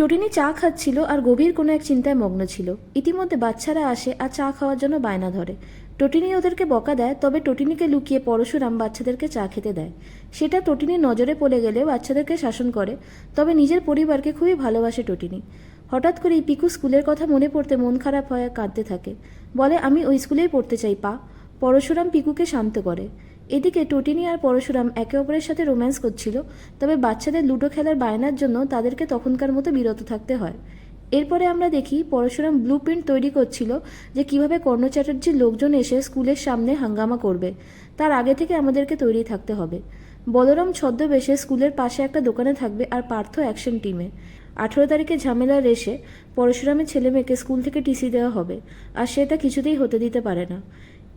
টটিনি চা খাচ্ছিল আর গভীর কোনো এক চিন্তায় মগ্ন ছিল। ইতিমধ্যে বাচ্চারা আসে আর চা খাওয়ার জন্য বায়না ধরে। টটিনি ওদেরকে বকা দেয়, তবে টটিনিকে লুকিয়ে পরশুরাম বাচ্চাদেরকে চা খেতে দেয়। সেটা টটিনির নজরে পড়ে গেলে বাচ্চাদেরকে শাসন করে, তবে নিজের পরিবারকে খুবই ভালোবাসে টটিনি। হঠাৎ করেই পিকু স্কুলের কথা মনে পড়তে মন খারাপ হয় আর কাঁদতে থাকে। বলে, আমি ওই স্কুলেই পড়তে চাই, পা। পরশুরাম পিকুকে শান্ত করে। এদিকে টটিনি আর পরশুরাম একে অপরের সাথে রোম্যান্স করছিল, তবে বাচ্চাদের লুডো খেলার বায়নার জন্য তাদেরকে তখনকার মতো বিরত থাকতে হয়। এরপরে আমরা দেখি পরশুরাম ব্লু প্রিন্ট তৈরি করছিল যে কীভাবে কর্ণ চ্যাটার্জির লোকজন এসে স্কুলের সামনে হাঙ্গামা করবে। তার আগে থেকে আমাদেরকে তৈরি থাকতে হবে। বলরাম ছদ্মবেশে স্কুলের পাশে একটা দোকানে থাকবে আর পার্থ অ্যাকশন টিমে। আঠেরো তারিখে ঝামেলা রেসে পরশুরামের ছেলে মেয়েকে স্কুল থেকে টিসি দেওয়া হবে, আর সেটা কিছুতেই হতে দিতে পারে না।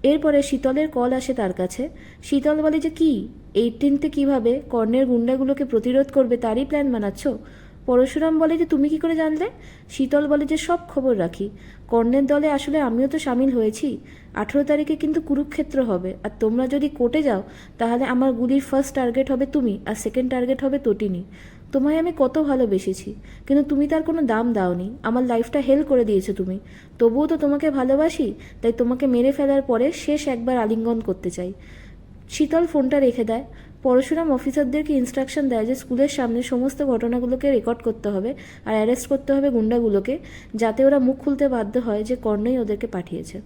এরপরে শীতলের কল আসে তার কাছে। শীতল বলে যে, কি? এইটিনতে কীভাবে? কর্ণের গুন্ডাগুলোকে প্রতিরোধ করবে তারই প্ল্যান বানাচ্ছ? পরশুরাম বলে যে, তুমি কি করে জানলে? শীতল বলে যে, সব খবর রাখি। কর্ণের দলে আসলে আমিও তো সামিল হয়েছি। আঠেরো তারিখে কিন্তু কুরুক্ষেত্র হবে। আর তোমরা যদি কোর্টে যাও, তাহলে আমার গুলির ফার্স্ট টার্গেট হবে তুমি, আর সেকেন্ড টার্গেট হবে তটিনী। তোমায় আমি কত ভালোবেসেছি, কিন্তু তুমি তার কোনো দাম দাওনি। আমার লাইফটা হেল করে দিয়েছ তুমি। তবুও তো তোমাকে ভালোবাসি, তাই তোমাকে মেরে ফেলার পরে শেষ একবার আলিঙ্গন করতে চাই। শীতল ফোনটা রেখে দেয়। পরশুরাম অফিসারদেরকে ইনস্ট্রাকশন দেয় যে স্কুলের সামনে সমস্ত ঘটনাগুলোকে রেকর্ড করতে হবে আর অ্যারেস্ট করতে হবে গুন্ডাগুলোকে, যাতে ওরা মুখ খুলতে বাধ্য হয় যে কর্ণই ওদেরকে পাঠিয়েছে।